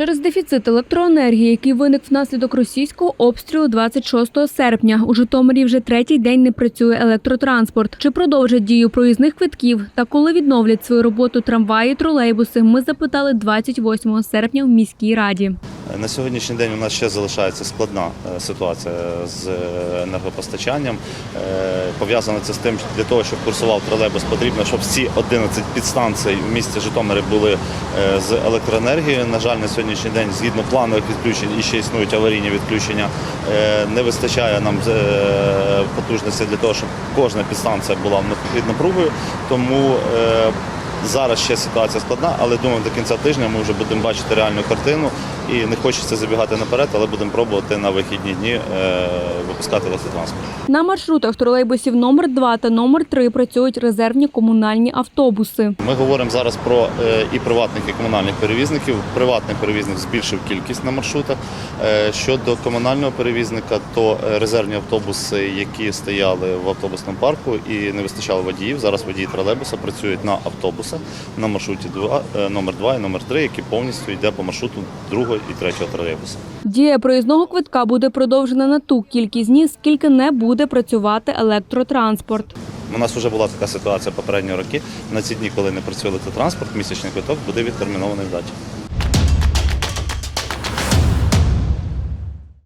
Через дефіцит електроенергії, який виник внаслідок російського обстрілу 26 серпня, у Житомирі вже третій день не працює електротранспорт. Чи продовжать дію проїзних квитків та коли відновлять свою роботу трамваї, тролейбуси, ми запитали 28 серпня в міській раді. На сьогоднішній день у нас ще залишається складна е, ситуація з е, енергопостачанням. Е, Пов'язано це з тим, що для того, щоб курсував тролейбус, потрібно, щоб всі 11 підстанцій в місті Житомирі були з електроенергією. На жаль, на сьогоднішній день, згідно планових відключень, і ще існують аварійні відключення. Не вистачає нам потужності для того, щоб кожна підстанція була під напругою. Тому Зараз ще ситуація складна, але думаю, до кінця тижня ми вже будемо бачити реальну картину. І не хочеться забігати наперед, але будемо пробувати на вихідні дні е, випускати електротранспорт. На маршрутах тролейбусів номер 2 та номер 3 працюють резервні комунальні автобуси. Ми говоримо зараз про е, і приватних, і комунальних перевізників. Приватний перевізник збільшив кількість на маршрутах. Е, Щодо комунального перевізника, то резервні автобуси, які стояли в автобусному парку і не вистачало водіїв. Зараз водії тролейбуса працюють на автобусах на маршруті 2, е, номер 2 і номер 3, який повністю йде по маршруту другого і третього тролейбуса. Дія проїзного квитка буде продовжена на ту кількість днів, скільки не буде працювати електротранспорт. У нас вже була така ситуація попередні роки. На ці дні, коли не працює електротранспорт, місячний квиток буде відтермінований в даті.